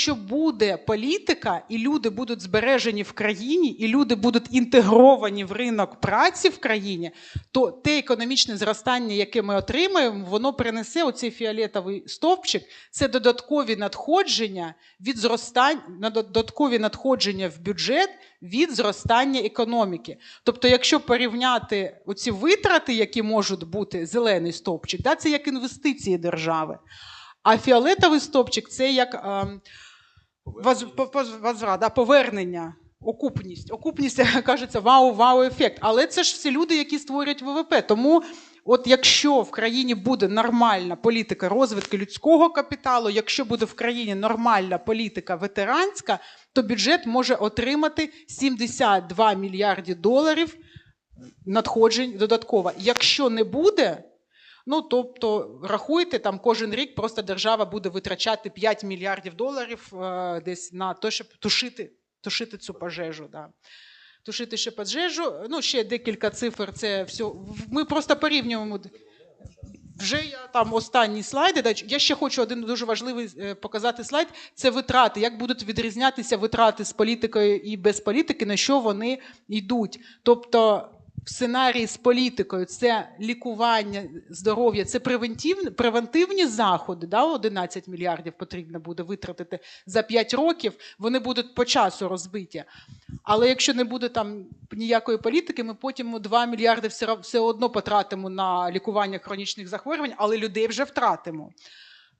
якщо буде політика, і люди будуть збережені в країні, і люди будуть інтегровані в ринок праці в країні, то те економічне зростання, яке ми отримаємо, воно принесе оцей фіолетовий стовпчик. Це додаткові надходження від зростання, додаткові надходження в бюджет від зростання економіки. Тобто, якщо порівняти оці витрати, які можуть бути зелений стовпчик, да, це як інвестиції держави. А фіолетовий стовпчик це як ем, по- по- возврат, повернення. Окупність. Окупність, кажеться, вау-вау ефект. Але це ж всі люди, які створюють ВВП. Тому, от якщо в країні буде нормальна політика розвитку людського капіталу, якщо буде в країні нормальна політика ветеранська, то бюджет може отримати 72 мільярди доларів надходжень додатково. Якщо не буде, ну тобто рахуйте, там кожен рік просто держава буде витрачати 5 мільярдів доларів е, десь на те, щоб тушити, тушити цю пожежу. Да. Тушити ще пожежу. Ну, ще декілька цифр. Це все. Ми просто порівнюємо. Вже я там останні слайди. Я ще хочу один дуже важливий е, показати слайд. Це витрати. Як будуть відрізнятися витрати з політикою і без політики, на що вони йдуть. Тобто сценарії з політикою це лікування здоров'я, це превентивні, превентивні заходи. Да, 11 мільярдів потрібно буде витратити за 5 років. Вони будуть по часу розбиті. Але якщо не буде там ніякої політики, ми потім 2 мільярди все одно потратимо на лікування хронічних захворювань, але людей вже втратимо.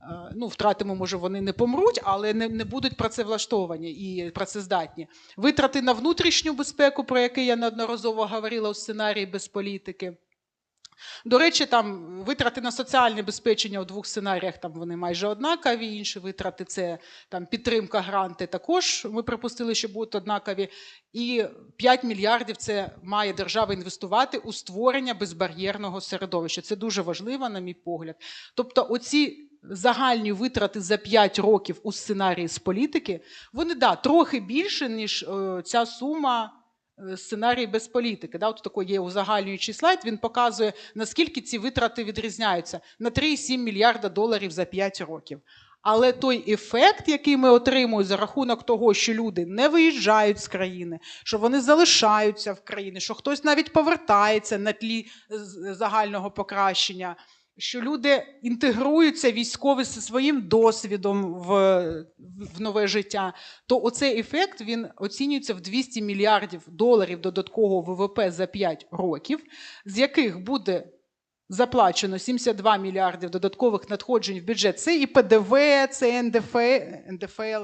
Е, Ну, втратимо, може, вони не помруть, але не, не будуть працевлаштовані і працездатні. Витрати на внутрішню безпеку, про які я неодноразово говорила у сценарії без політики. До речі, там витрати на соціальне безпечення у двох сценаріях там вони майже однакові. Інші витрати це там підтримка, гранти. Також ми припустили, що будуть однакові. І 5 мільярдів це має держава інвестувати у створення безбар'єрного середовища. Це дуже важливо, на мій погляд. Тобто, оці загальні витрати за 5 років у сценарії з політики, вони да, трохи більше, ніж е, ця сума. е, Сценарій без політики. Да? От такий є узагальнюючий слайд. Він показує, наскільки ці витрати відрізняються на 3,7 мільярда доларів за 5 років. Але той ефект, який ми отримуємо за рахунок того, що люди не виїжджають з країни, що вони залишаються в країні, що хтось навіть повертається на тлі загального покращення, що люди інтегруються військові зі своїм досвідом в, в нове життя, то оцей ефект він оцінюється в 200 мільярдів доларів додаткового ВВП за 5 років, з яких буде заплачено 72 мільярдів додаткових надходжень в бюджет. Це і ПДВ, це НДФ, НДФЛ,